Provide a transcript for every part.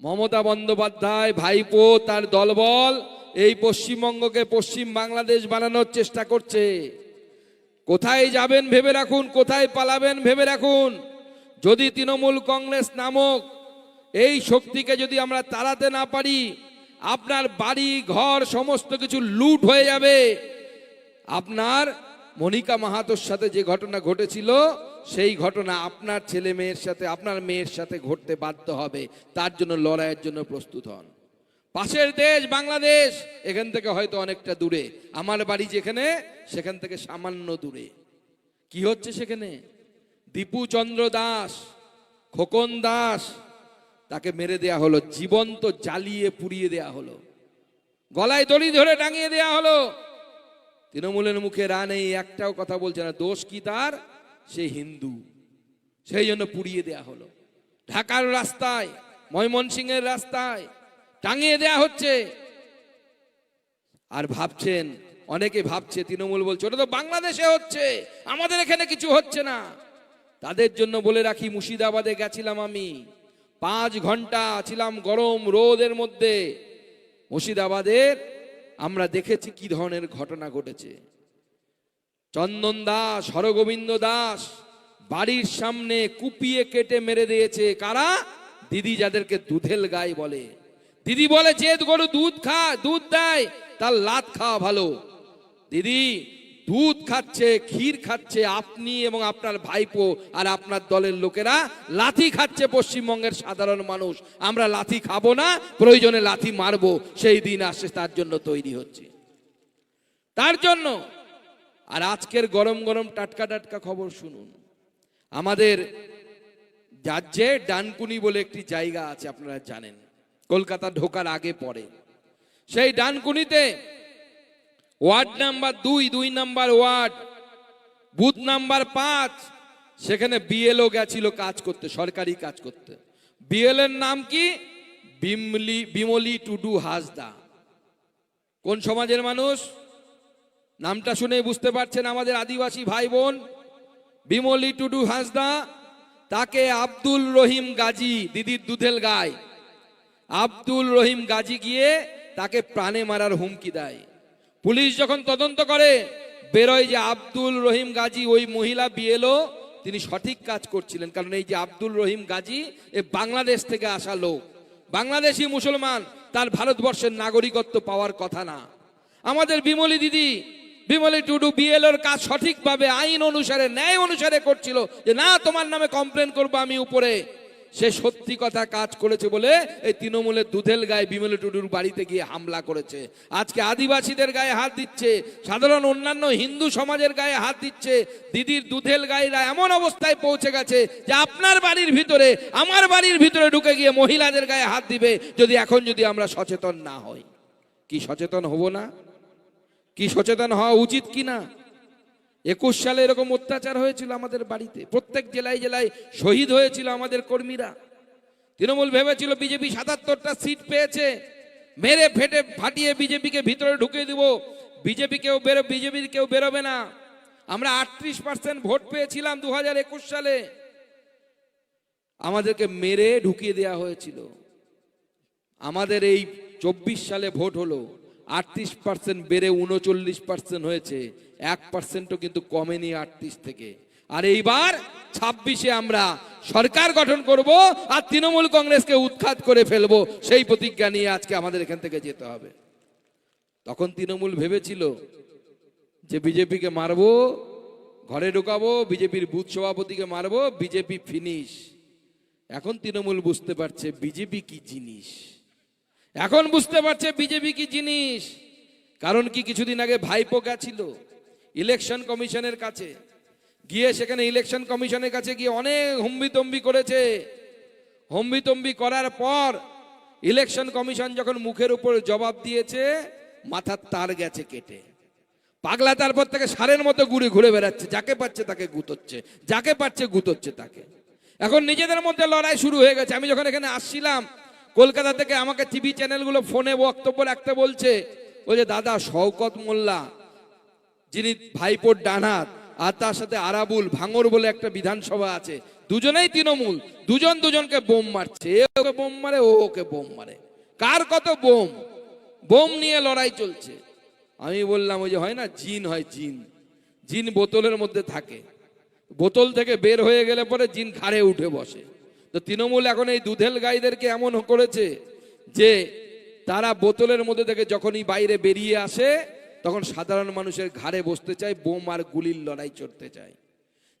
মমতা বন্দ্যোপাধ্যায় ভাইপো তার দলবল এই পশ্চিমবঙ্গকে পশ্চিম বাংলাদেশ বানানোর চেষ্টা করছে। কোথায় যাবেন ভেবে রাখুন, কোথায় পালাবেন ভেবে রাখুন। যদি তৃণমূল কংগ্রেস নামক এই শক্তিকে যদি আমরা তাড়াতে না পারি, আপনার বাড়ি, ঘর, সমস্ত কিছু লুট হয়ে যাবে। আপনার মনিকা মাহাতোর সাথে যে ঘটনা ঘটেছিল, সেই ঘটনা আপনার ছেলে মেয়ের সাথে, আপনার মেয়ের সাথে ঘটতে বাধ্য হবে। তার জন্য লড়াইয়ের জন্য প্রস্তুত হন। পাশের দেশ, বাংলাদেশ, এখান থেকে হয়তো অনেকটা দূরে। আমার বাড়ি যেখানে, সেখান থেকে সামান্য দূরে। কি হচ্ছে সেখানে? দীপু চন্দ্র দাস, খোকন দাস, তাকে মেরে দেয়া হলো, জীবন্ত জ্বালিয়ে পুড়িয়ে দেয়া হলো। গলায় দড়ি ধরে টাঙিয়ে দেয়া হলো। তৃণমূলের মুখে রা নেই, একটাও কথা বলছে না। দোষ কি তার? সে হিন্দু। সেই জন্য পুড়িয়ে দেয়া হলো। ঢাকার রাস্তায়, ময়মনসিংহের রাস্তায় টাঙিয়ে দেয়া হচ্ছে। আর ভাবছেন, অনেকে ভাবছে, তৃণমূল বলছে, ওটা তো বাংলাদেশে হচ্ছে। আমাদের এখানে কিছু হচ্ছে না। তাদের জন্য বলে রাখি, মুর্শিদাবাদে গেছিলাম আমি। পাঁচ ঘণ্টা ছিলাম গরম রোদের মধ্যে। মুর্শিদাবাদের আমরা দেখেছি কি ধরনের ঘটনা ঘটেছে। চন্দন দাস, হরগোবিন্দ দাস বাড়ির সামনে কুপিয়ে কেটে মেরে দিয়েছে। কারা? দিদি যাদেরকে দুধেল গাই বলে। দিদি বলে যে গরু দুধ খা, দুধ দেয়, তার লাত খাওয়া ভালো। দিদি দুধ খাচ্ছে, ক্ষীর খাচ্ছে, আপনি এবং আপনার ভাইপো আর আপনার দলের লোকেরা লাথি খাচ্ছে পশ্চিমবঙ্গের সাধারণ মানুষ। আমরা লাথি খাব না, প্রয়োজনে লাথি মারবো। সেই দিন আসছে তার জন্য তৈরি হচ্ছে। তার জন্য আর আজকের গরম গরম টাটকা টাটকা খবর শুনুন। আমাদের রাজ্যে ডানকুনি বলে একটি জায়গা আছে, আপনারা জানেন। কলকাতা ঢোকার আগে পরে সেই ডানকুনিতে ওয়ার্ড নাম্বার দুই দুই নাম্বার ওয়ার্ড, বুথ নাম্বার পাঁচ, সেখানে বিএলও গেছিল কাজ করতে, সরকারি কাজ করতে। বিএল এর নাম কি? বিমলি বিমলি টুডু হাসদা। কোন সমাজের মানুষ? নামটা শুনে বুঝতে পারছেন আমাদের আদিবাসী ভাই বোন বিমলি টুডু হাসদা, তাকে আব্দুল রহিম গাজী, দিদির দুধেল গায় আব্দুল রহিম গাজী গিয়ে তাকে প্রাণে মারার হুমকি দেয়। পুলিশ যখন তদন্ত করে, বেরোয় যে আব্দুল রহিম গাজী, ওই মহিলা বিএলও, তিনি সঠিক কাজ করছিলেন। কারণ এই যে আব্দুল রহিম গাজী, এ বাংলাদেশ থেকে আসা লোক। বাংলাদেশি মুসলমান, তার ভারতবর্ষের নাগরিকত্ব পাওয়ার কথা না। আমাদের বিমলি দিদি, বিমলি টুডু বিএলওর কাজ সঠিকভাবে, আইন অনুসারে, ন্যায় অনুসারে করছিল যে, না, তোমার নামে কমপ্লেন করব আমি উপরে। সে সত্যি কথা কাজ করেছে বলে এই তৃণমূলের দুধেল গায়ে বিমলি টুডুর বাড়িতে গিয়ে হামলা করেছে। আজকে আদিবাসীদের গায়ে হাত দিচ্ছে, সাধারণ অন্যান্য হিন্দু সমাজের গায়ে হাত দিচ্ছে, দিদির দুধেল গায়েরা এমন অবস্থায় পৌঁছে গেছে যে আপনার বাড়ির ভিতরে, আমার বাড়ির ভিতরে ঢুকে গিয়ে মহিলাদের গায়ে হাত দিবে যদি এখন যদি আমরা সচেতন না হই। কি সচেতন হব না? কি সচেতন হওয়া উচিত কি না একুশ সালে এরকম অত্যাচার হয়েছিল আমাদের বাড়িতে। প্রত্যেক জেলায় জেলায় শহীদ হয়েছিল আমাদের কর্মীরা। তৃণমূল ভেবেছিল বিজেপি সাতাত্তরটা সিট পেয়েছে, মেরে ফেটে ফাটিয়ে বিজেপিকে ভিতরে ঢুকিয়ে দিব। বিজেপি কেউ বেরো বিজেপির কেউ বেরোবে না। আমরা আটত্রিশ পার্সেন্ট ভোট পেয়েছিলাম দু হাজার একুশ সালে। আমাদেরকে মেরে ঢুকিয়ে দেওয়া হয়েছিল। আমাদের এই চব্বিশ সালে ভোট হলো, আটত্রিশ পার্সেন্ট বেড়ে উনচল্লিশ পার্সেন্ট হয়েছে। এক পার্সেন্টও কিন্তু কমেনি আটত্রিশ থেকে। আর এইবার ছাব্বিশে আমরা সরকার গঠন করব আর তৃণমূল কংগ্রেসকে উৎখাত করে ফেলব, সেই প্রতিজ্ঞা নিয়ে আজকে আমাদের এখান থেকে যেতে হবে। তখন তৃণমূল ভেবেছিল যে বিজেপিকে মারবো, ঘরে ঢোকাবো, বিজেপির বুথ সভাপতিকে মারবো, বিজেপি ফিনিশ এখন তৃণমূল বুঝতে পারছে বিজেপি কি জিনিস। এখন বুঝতে পারছে বিজেপি কি জিনিস। কারণ কি কিছুদিন আগে ভাইপো গেছিল? ইলেকশন কমিশনের কাছে। গিয়ে সেখানে ইলেকশন কমিশনের কাছে গিয়ে অনেক হম্বিতম্বি করেছে। হম্বিতম্বি করার পর ইলেকশন কমিশন যখন মুখের উপর জবাব দিয়েছে মাথার তার গেছে কেটে। পাগলা তারপর থেকে সারের মতো ঘুরে ঘুরে বেড়াচ্ছে, যাকে পাচ্ছে তাকে গুতোচ্ছে, যাকে পাচ্ছে গুতোচ্ছে তাকে। এখন নিজেদের মধ্যে লড়াই শুরু হয়ে গেছে। আমি যখন এখানে আসছিলাম, কলকাতা থেকে আমাকে টিভি চ্যানেলগুলো ফোনে বক্তব্য রাখতে বলছে যে দাদা, শওকত মোল্লা যিনি ভাইপোর ডানহাত আর তার সাথে আরাবুল ভাঙর বলে একটা বিধানসভা আছে। দুজনেই তৃণমূল। দুজন দুজনকে বোম মারছে। এ ওকে বোম মারে, ও ওকে বোম মারে। কার কত বোম? বোম নিয়ে লড়াই চলছে। আমি বললাম, ওই যে হয় না, জিন হয় জিন। জিন বোতলের মধ্যে থাকে। বোতল থেকে বের হয়ে গেলে পরে জিন ঘাড়ে উঠে বসে। তো তৃণমূল এখন এই দুধেল গাইদেরকে এমন করেছে যে, তারা বোতলের মধ্যে থেকে যখনই বাইরে বেরিয়ে আসে তখন সাধারণ মানুষের ঘাড়ে বসতে চায়, বোম আর গুলির লড়াই চড়তে চায়।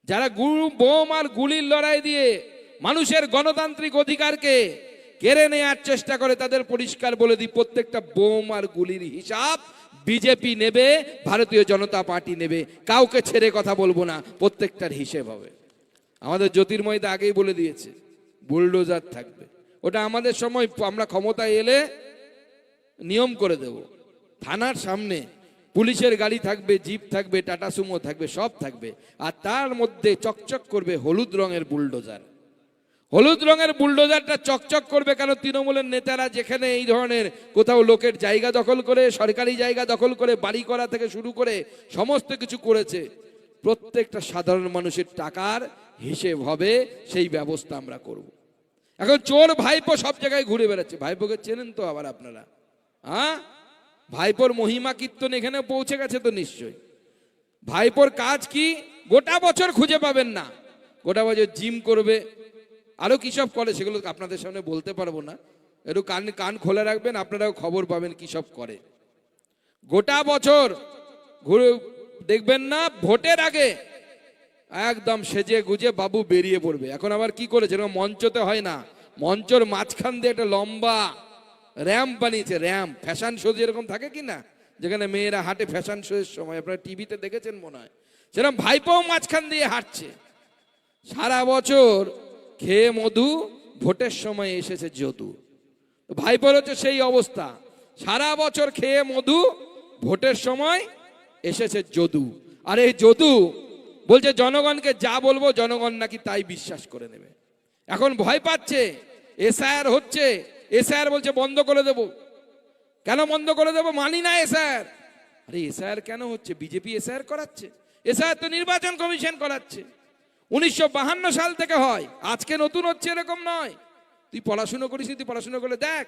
যারা গুরু বোম আর গুলির লড়াই দিয়ে মানুষের গণতান্ত্রিক অধিকারকে কেড়ে নেওয়ার চেষ্টা করে, তাদের পরিষ্কার বলে দিই, প্রত্যেকটা বোম আর গুলির হিসাব বিজেপি নেবে, ভারতীয় জনতা পার্টি নেবে। কাউকে ছেড়ে কথা বলব না, প্রত্যেকটার হিসেব হবে। আমাদের জ্যোতির্ময় জ্যোতির্ময়দা আগেই বলে দিয়েছে, বুলডোজার থাকবে। ওটা আমাদের সময়, আমরা ক্ষমতায় এলে নিয়ম করে দেব। থানার সামনে পুলিশের গাড়ি থাকবে, জিপ থাকবে, টাটা সুমো থাকবে, সব থাকবে। আর তার মধ্যে চকচক করবে হলুদ রঙের বুলডোজার। হলুদ রঙের বুলডোজারটা চকচক করবে কেন তৃণমূলের নেতারা, যেখানে এই ধরনের কোথাও লোকের জায়গা দখল করে, সরকারি জায়গা দখল করে, বাড়ি করা থেকে শুরু করে সমস্ত কিছু করেছে? প্রত্যেকটা সাধারণ মানুষের টাকার হিসেব হবে, সেই ব্যবস্থা আমরা করব। এখন চোর ভাইপো সব জায়গায় ঘুরে বেড়াচ্ছে। ভাইপোকে চেনেন তো আবার আপনারা। হ্যাঁ ভাইপোর মহিমা কীর্তন এখানে পৌঁছে গেছে তো নিশ্চয়ই ভাইপোর কাজ কি? গোটা বছর খুঁজে পাবেন না। গোটা বছর জিম করবে। আরও কি সব করে সেগুলো আপনাদের সামনে বলতে পারব না। একটু কান কান খোলা রাখবেন, আপনারাও খবর পাবেন কি সব করে। গোটা বছর ঘুরে দেখবেন না, ভোটের আগে একদম সেজে গুজে বাবু বেরিয়ে পড়বে। এখন আবার কি করেছে? মঞ্চতে হয় না। মঞ্চর মাঝখান দিয়ে একটা লম্বা র্যাম্প বানিয়েছে, র্যাম্প। ফ্যাশন শো যেরকম থাকে কি না? যেখানে মেয়েরা হাঁটে ফ্যাশন শো এর সময়। আপনারা টিভিতে দেখেছেন মনে হয়। সেরকম ভাইপোও মাঝখান দিয়ে হাঁটছে। সারা বছর খেয়ে মধু, ভোটের সময় এসেছে যদু। ভাইপোর হচ্ছে সেই অবস্থা। সারা বছর খেয়ে মধু, ভোটের সময় এসেছে যদু। আর এই যদু বলছে, জনগণকে যা বলব জনগণ নাকি তাই বিশ্বাস করে নেবে। এখন ভয় পাচ্ছে, এসআইআর হচ্ছে এসআইআর বলছে, বন্ধ করে দেব। কেন বন্ধ করে দেব? মানি না এসআইআর। আরে, এসআইআর কেন হচ্ছে? বিজেপি এসআইআর করাচ্ছে? এসআইআর তো নির্বাচন কমিশন করাচ্ছে। উনিশশো সাল থেকে হয়। আজকে নতুন হচ্ছে, এরকম নয়। তুই পড়াশুনো করিস তুই পড়াশুনো করে দেখ।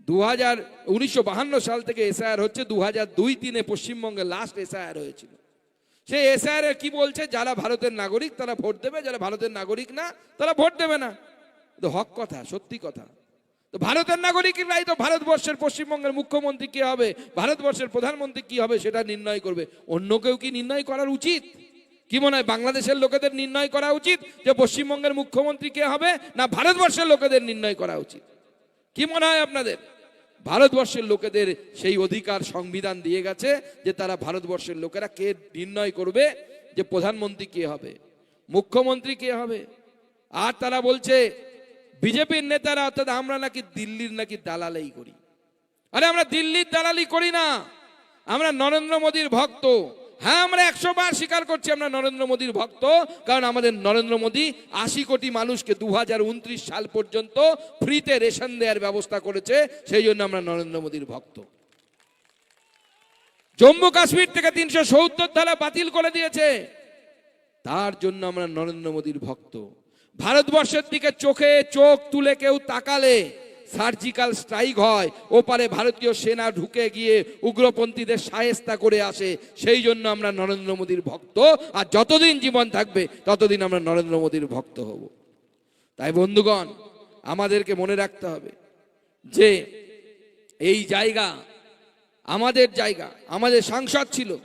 দু হাজার উনিশশো সাল থেকে এসআইআর হচ্ছে দু হাজার দুই তিনে পশ্চিমবঙ্গে লাস্ট এসআইআর হয়েছিল। সেই এসআইআর কি বলছে? যারা ভারতের নাগরিক, তারা ভোট দেবে, যারা ভারতের নাগরিক না, তারা ভোট দেবে না। হক কথা, সত্যি কথা। তো ভারতের নাগরিকরাই তো ভারতবর্ষের পশ্চিমবঙ্গের মুখ্যমন্ত্রী কি হবে? ভারতবর্ষের প্রধানমন্ত্রী কি হবে সেটা নির্ণয় করবে। অন্য কেউ কি নির্ণয় করার উচিত? কি মনে হয় বাংলাদেশের লোকেদের নির্ণয় করা উচিত যে পশ্চিমবঙ্গের মুখ্যমন্ত্রী কে হবে না ভারতবর্ষের লোকেদের নির্ণয় করা উচিত? কি মনে হয় আপনাদের? ভারতবর্ষের লোকেদের সেই অধিকার সংবিধান দিয়ে গেছে যে তারা ভারতবর্ষের লোকেরা কে নির্ণয় করবে যে প্রধানমন্ত্রী কে হবে, মুখ্যমন্ত্রী কে হবে? আর তারা বলছে বিজেপির নেতারা, অর্থাৎ আমরা নাকি দিল্লির নাকি দালালাই করি। আরে আমরা দিল্লির দালালি করি না। আমরা নরেন্দ্র মোদীর ভক্ত। হ্যাঁ আমরা একশো বার স্বীকার করছি আমরা নরেন্দ্র মোদীর ভক্ত, কারণ আমাদের নরেন্দ্র মোদী আশি কোটি মানুষকে দু হাজার উনত্রিশ সাল পর্যন্ত ফ্রিতে রেশন দেওয়ার ব্যবস্থা করেছে, সেই জন্য আমরা নরেন্দ্র মোদীর ভক্ত। জম্মু কাশ্মীর থেকে তিনশো সত্তর ধারা বাতিল করে দিয়েছে। তার জন্য আমরা নরেন্দ্র মোদীর ভক্ত। ভারতবর্ষের দিকে চোখে চোখ তুলে কেউ তাকালে সার্জিক্যাল স্ট্রাইক হয়। ওপারে ভারতীয় সেনা ঢুকে গিয়ে উগ্রপন্থীদের সাহেস্তা করে আসে। সেই জন্য আমরা নরেন্দ্র মোদীর ভক্ত। আর যতদিন জীবন থাকবে, ততদিন আমরা নরেন্দ্র মোদীর ভক্ত হব। তাই বন্ধুগণ, আমাদেরকে মনে রাখতে হবে যে এই জায়গা আমাদের জায়গা, আমাদের সাংসদ ছিল।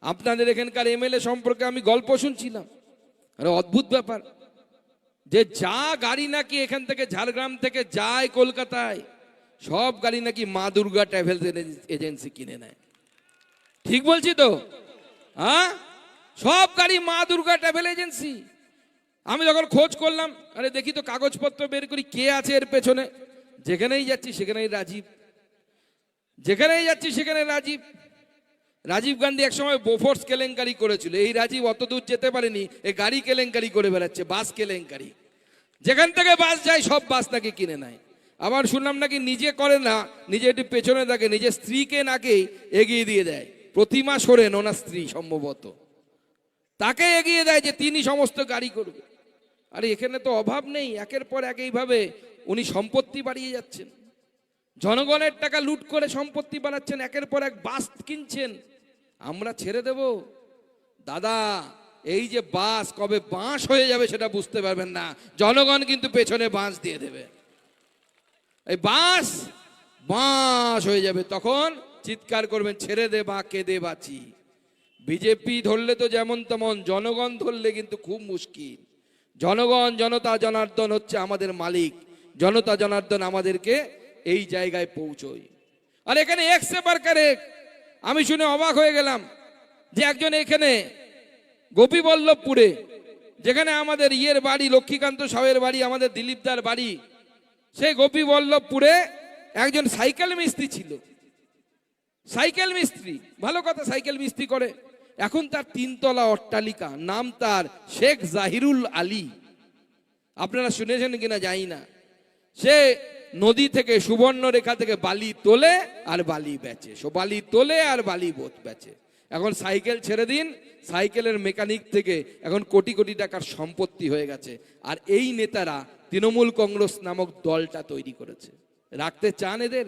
আপনাদের এখানকার এমএলএ সম্পর্কে আমি গল্প শুনছিলাম। আরে অদ্ভুত ব্যাপার। যে যা গাড়ি নাকি এখান থেকে ঝাড়গ্রাম থেকে যায় কলকাতায়, সব গাড়ি নাকি মা দুর্গা ট্রাভেলস এজেন্সি কিনে নেয়। ঠিক বলছি তো? হ্যাঁ? সব গাড়ি মা দুর্গা ট্রাভেল এজেন্সি। আমি যখন খোঁজ করলাম, আরে দেখি তো কাগজপত্র বের করি, কে আছে এর পেছনে? যেখানেই যাচ্ছি সেখানেই রাজীব। যেখানেই যাচ্ছি সেখানে রাজীব। রাজীব গান্ধী একসময় বোফোর্স কেলেঙ্কারি করেছিল। এই রাজীব অত দূর যেতে পারেনি, এ গাড়ি কেলেঙ্কারি করে বেড়াচ্ছে, বাস কেলেঙ্কারি। যেখান থেকে বাস যায়, সব বাস নাকি কিনে নেয়। আবার শুনলাম নাকি নিজে করে না, নিজে একটু পেছনে থাকে নিজের স্ত্রীকে নাকি এগিয়ে দিয়ে দেয়। প্রতিমা সোরেন, ওনার স্ত্রী সম্ভবত। তাকে এগিয়ে দেয় যে তিনি সমস্ত গাড়ি করবে। আরে, এখানে তো অভাব নেই, একের পর এক এইভাবে উনি সম্পত্তি বাড়িয়ে যাচ্ছেন। জনগণের টাকা লুট করে সম্পত্তি বাড়াচ্ছেন, একের পর এক বাস কিনছেন। আমরা ছেড়ে দেব। দাদা এই যে বাস কবে বাঁশ হয়ে যাবে সেটা বুঝতে পারবেন না। জনগণ কিন্তু পেছনে বাঁশ দিয়ে দেবে। এই বাঁশ বাঁশ হয়ে যাবে। তখন চিৎকার করবেন, ছেড়ে দে বা কেঁদে বাঁচি। বিজেপি ধরলে তো যেমন তেমন, জনগণ ধরলে কিন্তু খুব মুশকিল। জনগণ, জনতা জনার্দন হচ্ছে আমাদের মালিক। জনতা জনার্দন আমাদেরকে এই জায়গায় পৌঁছয়। আর এখানে একসে বারকারে আমি শুনে অবাক হয়ে গেলাম যে একজন এখানে গোপীবল্লভপুরে, যেখানে আমাদের ইয়ের বাড়ি, লক্ষ্মীকান্ত সাহের বাড়ি, আমাদের দিলীপদার বাড়ি, সেই গোপীবল্লভপুরে একজন সাইকেল মিস্ত্রি ছিল। সাইকেল মিস্ত্রি, ভালো কথা, সাইকেল মিস্ত্রি করে। এখন তার তিনতলা অট্টালিকা, নাম তার শেখ জাহিরুল আলী। আপনারা শুনেছেন কিনা জানি না। সে নদী থেকে সুবর্ণ রেখা থেকে বালি তোলে আর বালি বেচে, সো বালি তোলে আর বালি বোধ বেচে। এখন সাইকেল ছেড়ে দিন, সাইকেলের মেকানিক থেকে এখন কোটি কোটি টাকার সম্পত্তি হয়ে গেছে। আর এই নেতারা তৃণমূল কংগ্রেস নামক দলটা তৈরি করেছে। রাখতে চান এদের?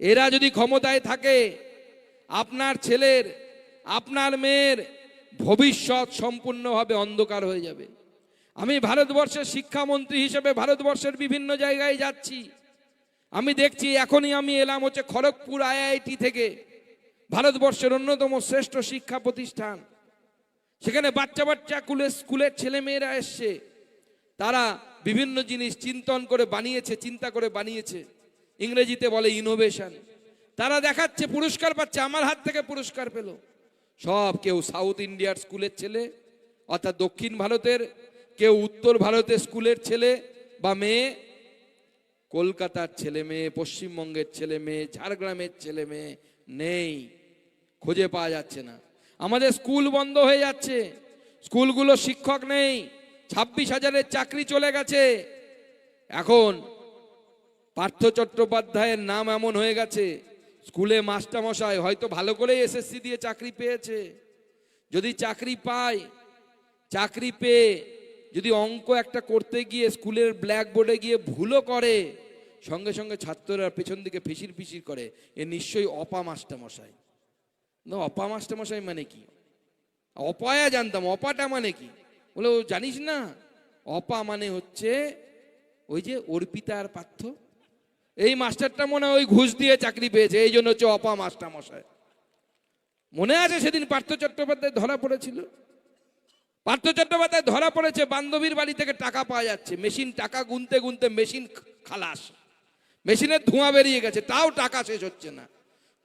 এরা যদি ক্ষমতায় থাকে, আপনার ছেলের, আপনার মেয়ের ভবিষ্যৎ সম্পূর্ণভাবে অন্ধকার হয়ে যাবে। আমি ভারতবর্ষের শিক্ষামন্ত্রী হিসেবে ভারতবর্ষের বিভিন্ন জায়গায় যাচ্ছি। আমি দেখছি এখনই আমি এলাম হচ্ছে খড়গপুর আইআইটি থেকে। ভারতবর্ষের অন্যতম শ্রেষ্ঠ শিক্ষা প্রতিষ্ঠান। সেখানে বাচ্চা বাচ্চা স্কুলের স্কুলের ছেলে মেয়েরা এসছে। তারা বিভিন্ন জিনিস চিন্তন করে বানিয়েছে, চিন্তা করে বানিয়েছে। ইংরেজিতে বলে ইনোভেশন তারা দেখাচ্ছে, পুরস্কার পাচ্ছে, আমার হাত থেকে পুরস্কার পেল। সব কেউ সাউথ ইন্ডিয়ার স্কুলের ছেলে, অর্থাৎ দক্ষিণ ভারতের, কেউ উত্তর ভারতের স্কুলের ছেলে বা মেয়ে। কলকাতার ছেলে মেয়ে, পশ্চিমবঙ্গের ছেলে মেয়ে, ঝাড়গ্রামের ছেলে মেয়ে নেই। খুঁজে পাওয়া যাচ্ছে না। আমাদের স্কুল বন্ধ হয়ে যাচ্ছে। স্কুলগুলো শিক্ষক নেই। ছাব্বিশ হাজারের চাকরি চলে গেছে। এখন পার্থ চট্টোপাধ্যায়ের নাম এমন হয়ে গেছে, স্কুলে মাস্টারমশাই হয়তো ভালো করে এসএসসি দিয়ে চাকরি পেয়েছে। যদি চাকরি পায়, চাকরি পেয়ে যদি অঙ্ক একটা করতে গিয়ে স্কুলের ব্ল্যাকবোর্ডে গিয়ে ভুলও করে, সঙ্গে সঙ্গে ছাত্ররা পেছন দিকে ফিসির ফিসির করে, এ নিশ্চয়ই অপা মাস্টারমশাই। না, অপা মাস্টারমশাই মানে কি? অপায়া জানতাম, অপাটা মানে কি? বলে, ও জানিস না, অপা মানে হচ্ছে ওই যে অর্পিতা আর পার্থ। এই মাস্টারটা মনে হয় ওই ঘুষ দিয়ে চাকরি পেয়েছে, এই জন্য হচ্ছে অপা মাস্টার মশাই মনে আছে সেদিন পার্থ চট্টোপাধ্যায় ধরা পড়েছিল? পার্থ চট্টোপাধ্যায় ধরা পড়েছে, বান্ধবীর বাড়ি থেকে টাকা পাওয়া যাচ্ছে, মেশিন, টাকা গুনতে গুনতে মেশিন খালাস। মেশিনের ধোঁয়া বেরিয়ে গেছে, তাও টাকা শেষ হচ্ছে না।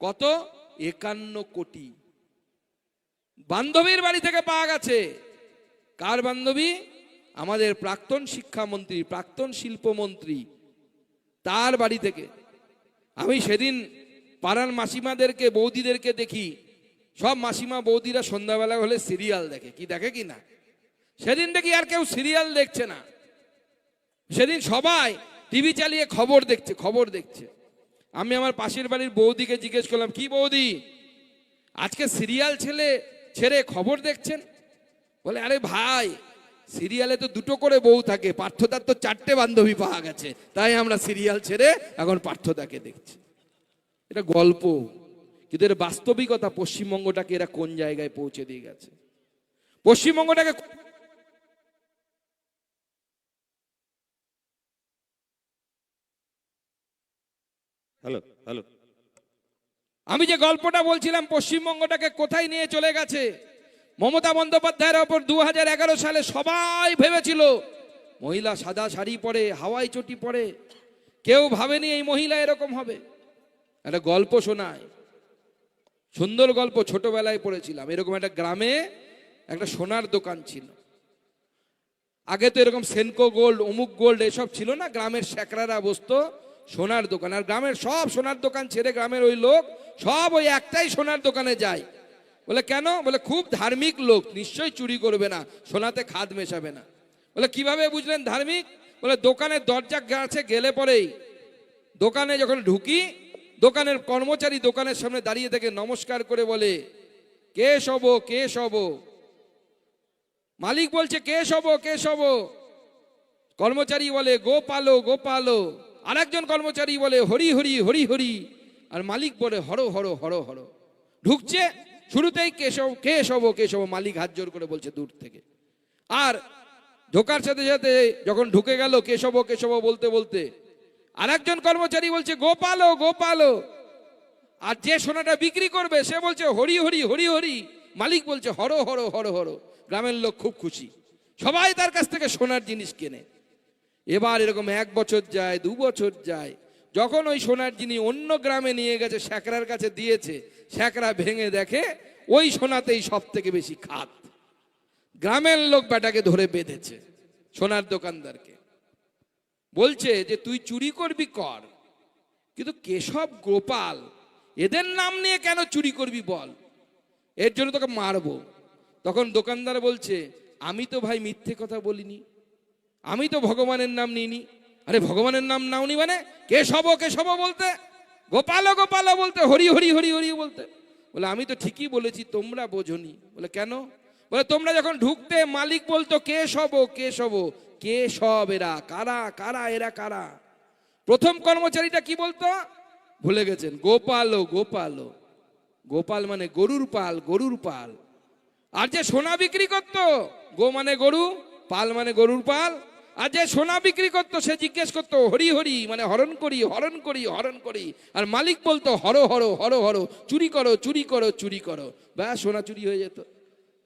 কত? একান্ন কোটি। বান্ধবীর বাড়ি থেকে পাওয়া গেছে। কার বান্ধবী? আমাদের প্রাক্তন শিক্ষামন্ত্রী, প্রাক্তন শিল্পমন্ত্রী। তার বাড়ি থেকে। আমি সেদিন পাড়ার মাসিমাদেরকে, বৌদিদেরকে দেখি। সব মাসিমা, বৌদিরা সন্ধ্যাবেলা হলে সিরিয়াল দেখে। কি দেখে কি না? সেদিন দেখি আর কেউ সিরিয়াল দেখছে না। সেদিন সবাই টিভি চালিয়ে খবর দেখছে খবর দেখছে। আমি আমার পাশের বাড়ির বৌদিকে জিজ্ঞেস করলাম, কি বৌদি? আজকে সিরিয়াল ছেলে ছেড়ে খবর দেখছেন? বলে, আরে ভাই সিরিয়ালে তো দুটো করে বউ থাকে, পার্থদার তো চারটে বান্ধবী পাওয়া গেছে, তাই আমরা সিরিয়াল ছেড়ে এখন পার্থদাকে দেখছি। এটা গল্প, কিন্তু এর বাস্তবিকতা পশ্চিমবঙ্গটাকে এরা কোন জায়গায় পৌঁছে দিয়ে গেছে? পশ্চিমবঙ্গটাকে হ্যালো হ্যালো। আমি যে গল্পটা বলছিলাম, পশ্চিমবঙ্গটাকে কোথায় নিয়ে চলে গেছে? মমতা বন্দ্যোপাধ্যায়ের ওপর দু হাজার এগারো সালে সবাই ভেবেছিল, মহিলা সাদা শাড়ি পরে, হাওয়াই চটি পরে। কেউ ভাবেনি এই মহিলা এরকম হবে। একটা গল্প শোনায়। সুন্দর গল্প ছোটবেলায় পড়েছিলাম। এরকম একটা গ্রামে একটা সোনার দোকান ছিল। আগে তো এরকম সেনকো গোল্ড অমুক গোল্ড এসব ছিল না? গ্রামের শ্যাকরারা বসতো সোনার দোকান। আর গ্রামের সব সোনার দোকান ছেড়ে গ্রামের ওই লোক, সব ওই একটাই সোনার দোকানে যায়। বলে, কেন? বলে, খুব ধার্মিক লোক, নিশ্চয়ই চুরি করবে না, সোনাতে খাদ মেশাবে না। বলে, কীভাবে বুঝলেন ধার্মিক? বলে, দোকানের দরজা গাছে গেলে পরেই। দোকানে যখন ঢুকি, দোকানের কর্মচারী দোকানের সামনে দাঁড়িয়ে থেকে নমস্কার করে বলে, কে শব কে শব মালিক বলছে, কে শব কে শব কর্মচারী বলে, গোপালো গোপালো। আর একজন কর্মচারী বলে, হরি হরি হরি হরি। আর মালিক বলে, হর হর হর হর। ঢুকছে, শুরুতেই কেশব কেশব কেশব মালিক হাত জোর করে বলছে, দূর থেকে। আর ঢোকার সাথে সাথে যখন ঢুকে গেল, কেশব কেশব বলতে বলতে আর একজন কর্মচারী বলছে গোপালো গোপালো আর যে সোনাটা বিক্রি করবে, সে বলছে, হরি হরি হরি হরি। মালিক বলছে, হর হর হর হর। গ্রামের লোক খুব খুশি। সবাই তার কাছ থেকে সোনার জিনিস কেনে। এবার এরকম এক বছর যায়, দু বছর যায়। যখন ওই সোনার জিনিস অন্য গ্রামে নিয়ে গেছে, শ্যাকরার কাছে দিয়েছে, শ্যাকরা ভেঙে দেখে ওই সোনাতেই সব থেকে বেশি খাত। গ্রামের লোক বেটাকে ধরে বেঁধেছে সোনার দোকানদারকে। বলছে যে, তুই চুরি করবি কর, কিন্তু কেশব গোপাল, এদের নাম নিয়ে কেন চুরি করবি বল? এর জন্য তোকে মারবো। তখন দোকানদার বলছে, আমি তো ভাই মিথ্যে কথা বলিনি। আমি তো ভগবানের নাম নিইনি। আরে ভগবানের নাম নাওনি মানে? কেশব কেশব বলতে? গোপাল গোপাল বলতে, হরি হরি হরি হরি বলতে। বলে, আমি তো ঠিকই বলেছি, তোমরা বোঝনি। বলে, কেন? বলে, তোমরা যখন ঢুকতে মালিক বলতো, কে সব কে সব কে সব এরা? কারা কারা, এরা কারা? প্রথম কর্মচারীটা কি বলতো? ভুলে গেছেন গোপালো গোপাল গোপাল মানে গরুর পাল গরুর পাল। আর যে সোনা বিক্রি করতো, গো মানে গরু, পাল মানে গরুর পাল আর যে সোনা বিক্রি করতো, সে জিজ্ঞেস করতো, হরি হরি মানে হরণ করি হরণ করি হরণ করি। আর মালিক বলতো, হর হর হর হর, চুরি করো চুরি করো চুরি করো। ব্যাস, সোনা চুরি হয়ে যেত।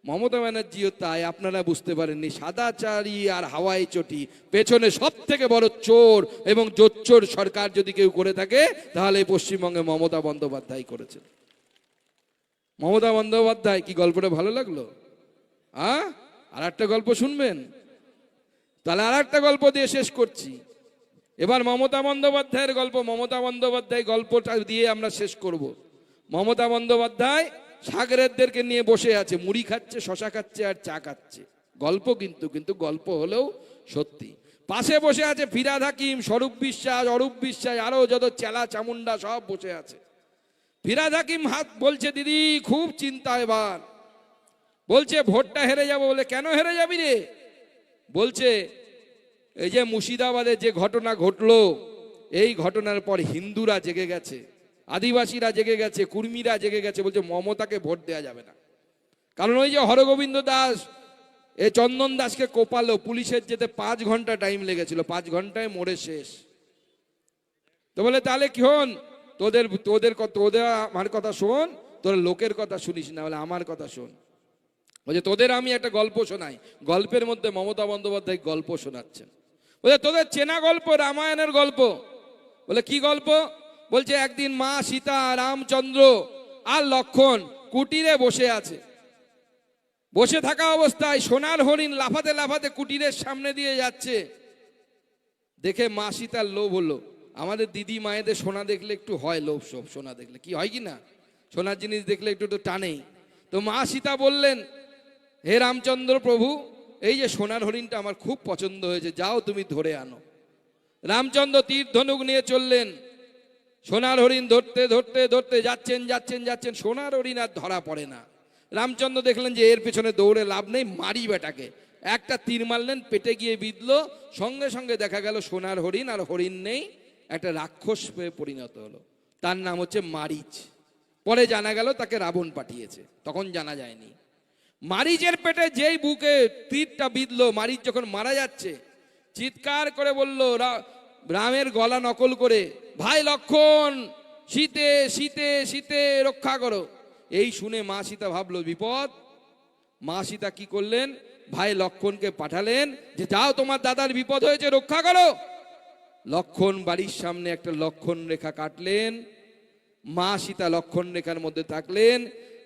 মমতা ব্যানার্জিও তাই, আপনারা বুঝতে পারেননি, সাদা চারি আর হাওয়াই চটি, পেছনে সব থেকে বড় চোর এবং জোচ্চোর সরকার যদি কেউ করে থাকে, তাহলে পশ্চিমবঙ্গে মমতা বন্দ্যোপাধ্যায় করেছেন। মমতা বন্দ্যোপাধ্যায়, কি গল্পটা ভালো লাগল? আর একটা গল্প শুনবেন? তাহলে আর একটা গল্প দিয়ে শেষ করছি। এবার মমতা বন্দ্যোপাধ্যায়ের গল্প, মমতা বন্দ্যোপাধ্যায় গল্পটা দিয়ে আমরা শেষ করব। মমতা বন্দ্যোপাধ্যায় সাগরেরদেরকে নিয়ে বসে আছে, মুড়ি খাচ্ছে, শশা খাচ্ছে আর চা খাচ্ছে। গল্প কিন্তু কিন্তু গল্প হলেও সত্যি। পাশে বসে আছে ফিরাদ হাকিম, স্বরূপ বিশ্বাস, অরূপ বিশ্বাস আরও যত চেলা চামুন্ডা সব বসে আছে। ফিরাদ হাকিম হাত বলছে, দিদি, খুব চিন্তা এবার। বলছে, ভোটটা হেরে যাব বলে কেন হেরে যাবি রে? বলছে, এই যে মুর্শিদাবাদে যে ঘটনা ঘটলো, এই ঘটনার পর হিন্দুরা জেগে গেছে, আদিবাসীরা জেগে গেছে, কুর্মীরা জেগে গেছে, বলছে, মমতাকে ভোট দেওয়া যাবে না। কারণ ওই যে হরগোবিন্দ দাস, এ চন্দন দাসকে কোপালো, পুলিশের যেতে পাঁচ ঘণ্টা টাইম লেগেছিল, পাঁচ ঘন্টায় মরে শেষ। তো বলে, তাহলে কি হন? তোদের তোদের তোদের আমার কথা শোন, তোর লোকের কথা শুনিস, না বলে আমার কথা শোন। বলছে, তোদের আমি একটা গল্প শোনাই। গল্পের মধ্যে মমতা বন্দ্যোপাধ্যায় গল্প শোনাচ্ছেন। বলছে, তোদের চেনা গল্প, রামায়ণের গল্প। বলে, কি গল্প? বলছে, একদিন মা সীতা, রামচন্দ্র আর লক্ষণ কুটিরে বসে আছে। বসে থাকা অবস্থায় সোনার হরিণ লাফাতে লাফাতে কুটিরের সামনে দিয়ে যাচ্ছে। দেখে মা সীতার লোভ হলো। আমাদের দিদি মায়েদের সোনা দেখলে একটু হয় লোভ সোনা দেখলে। কি হয় কি না? সোনার জিনিস দেখলে একটু তো টানেই। তো মা সীতা বললেন হে রামচন্দ্র প্রভু, এই যে সোনার হরিণটা আমার খুব পছন্দ হয়েছে, যাও তুমি ধরে আনো। রামচন্দ্র তীর ধনুক নিয়ে চললেন। সোনার হরিণ ধরতে ধরতে ধরতে যাচ্ছেন যাচ্ছেন যাচ্ছেন, সোনার হরিণ আর ধরা পড়ে না। রামচন্দ্র দেখলেন যে এর পেছনে দৌড়ে লাভ নেই, মারি বেটাকে। একটা তীর মারলেন, পেটে গিয়ে বিঁধলো, সঙ্গে সঙ্গে দেখা গেল সোনার হরিণ আর হরিণ নেই, একটা রাক্ষস হয়ে পরিণত হলো। তার নাম হচ্ছে মারিচ। পরে জানা গেল তাকে রাবণ পাঠিয়েছে, তখন জানা যায়নি। মারিচের পেটে যেই বুকে তীরটা বিঁধলো, মারিচ যখন মারা যাচ্ছে, চিৎকার করে বলল রামের গলা নকল করে, ভাই লক্ষণ, শীতে শীতে শীতে রক্ষা করো। এই শুনে মা সীতা ভাবলো, বিপদ? মা সীতা কি করলেন? ভাই লক্ষণকে পাঠালেন যে, যাও, তোমার দাদার বিপদ হয়েছে, রক্ষা করো। লক্ষণ বাড়ির সামনে একটা লক্ষণ রেখা কাটলেন। মা সীতা লক্ষণ রেখার মধ্যে থাকলেন।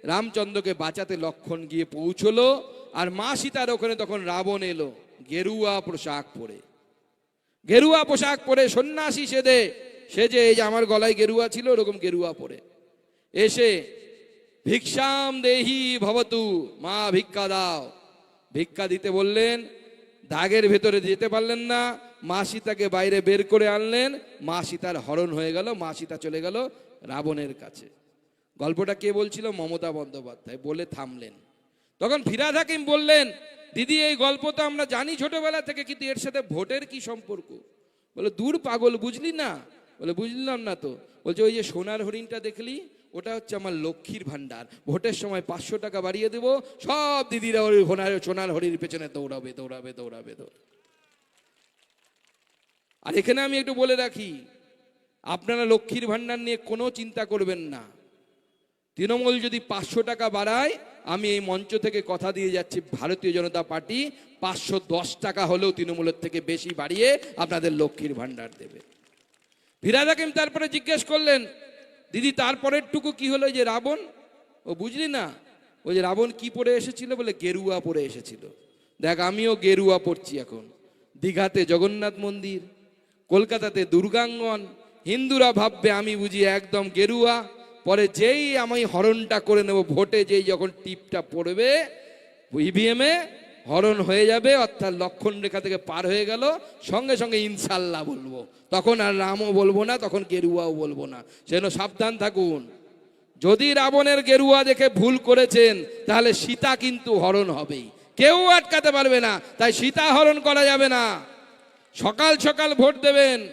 রামচন্দ্রকে বাঁচাতে লক্ষণ গিয়ে পৌঁছলো, আর মা সীতার ওখানে তখন রাবণ এলো, গেরুয়া পোশাক পরে। গেরুয়া পোশাক পরে সন্ন্যাসী সেদে, সেজে এই যে আমার গলায় গেরুয়া ছিল, ওরকম গেরুয়া পরে। এসে, ভিক্ষাম দেহি ভবতু, মা ভিক্ষা দাও। ভিক্ষা দিতে বললেন, দাগের ভেতরে যেতে পারলেন না, মা সীতাকে বাইরে বের করে আনলেন, মা সীতার হরণ হয়ে গেল, মা সীতা চলে গেল রাবণের কাছে। গল্পটা কে বলছিল? মমতা বন্দ্যোপাধ্যায়। বলে থামলেন। তখন ফিরাদ হাকিম বললেন, দিদি, এই গল্প তো আমরা জানি ছোটবেলা থেকে, কিন্তু এর সাথে ভোটের কি সম্পর্ক? বলে, দূর পাগল, বুঝলি না? বলে, বুঝলাম না তো। বলছে, ওই যে সোনার হরিণটা দেখলি, ওটা হচ্ছে আমার লক্ষ্মীর ভান্ডার ভোটের সময় পাঁচশো টাকা বাড়িয়ে দেবো, সব দিদিরা ওই সোনার সোনার হরির পেছনে দৌড়াবে দৌড়াবে দৌড়াবে দৌড়াবে। আর এখানে আমি একটু বলে রাখি, আপনারা লক্ষ্মীর ভান্ডার নিয়ে কোনো চিন্তা করবেন না। তৃণমূল যদি পাঁচশো টাকা বাড়ায়, আমি এই মঞ্চ থেকে কথা দিয়ে যাচ্ছি ভারতীয় জনতা পার্টি। পাঁচশো দশ টাকা হলেও তৃণমূলের থেকে বেশি বাড়িয়ে আপনাদের লক্ষ্মীর ভান্ডার দেবে। ফিরাদ হাকিম তারপরে জিজ্ঞেস করলেন, দিদি তারপরের টুকু কি হলো যে রাবণ? ও বুঝলি না ওই যে রাবণ কি পরে এসেছিল বলে গেরুয়া পরে এসেছিল। দেখ, আমিও গেরুয়া পড়ছি এখন। দীঘাতে জগন্নাথ মন্দির, কলকাতাতে দুর্গাঙ্গন, হিন্দুরা ভাববে আমি বুঝি একদম গেরুয়া। পরে যেই আমি হরণটা করে নেব, ভোটে যেই যখন টিপটা পড়বে ইভিএমে হরণ হয়ে যাবে, অর্থাৎ লক্ষণ রেখা থেকে পার হয়ে গেল। সঙ্গে সঙ্গে ইনশাল্লাহ বলব। তখন আর রামও বলব না, তখন গেরুয়াও বলব না। সেজন্য সাবধান থাকুন। যদি রাবণের গেরুয়া দেখে ভুল করেছেন, তাহলে সীতা কিন্তু হরণ হবেই। কেউ আটকাতে পারবে না, তাই সীতা হরণ করা যাবে না। সকাল সকাল ভোট দেবেন।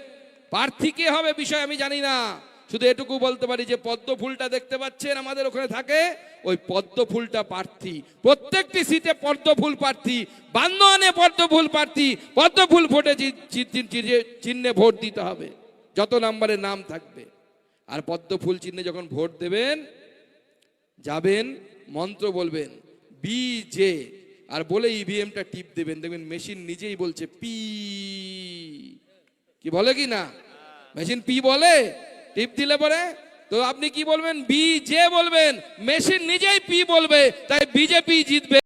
প্রার্থী কে হবে বিষয় আমি জানি না। শুধু এটুকু বলতে পারি যে পদ্ম ফুলটা দেখতে পাচ্ছেন, আমাদের ওখানে থাকে ওই পদ্ম ফুলটা প্রার্থী প্রত্যেকটি সিটে পদ্ম ফুল প্রার্থী বান্দোয়ানে পদ্ম ফুল প্রার্থী পদ্ম ফুল ভোটে চিহ্নে ভোট দিতে হবে। যত নাম্বারের নাম থাকবে। আর পদ্ম ফুল চিহ্নে যখন ভোট দেবেন, যাবেন, মন্ত্র বলবেন বি জে আর বলে ইভিএমটা টিপ দেবেন। দেখবেন মেশিন নিজেই বলছে, পি। কি বলে কি না? মেশিন পি বলে? টিপ দিলে পরে, তো আপনি কি বলবেন? বি জে বলবেন মেশিন নিজেই পি বলবে, তাই বিজেপি জিতবে।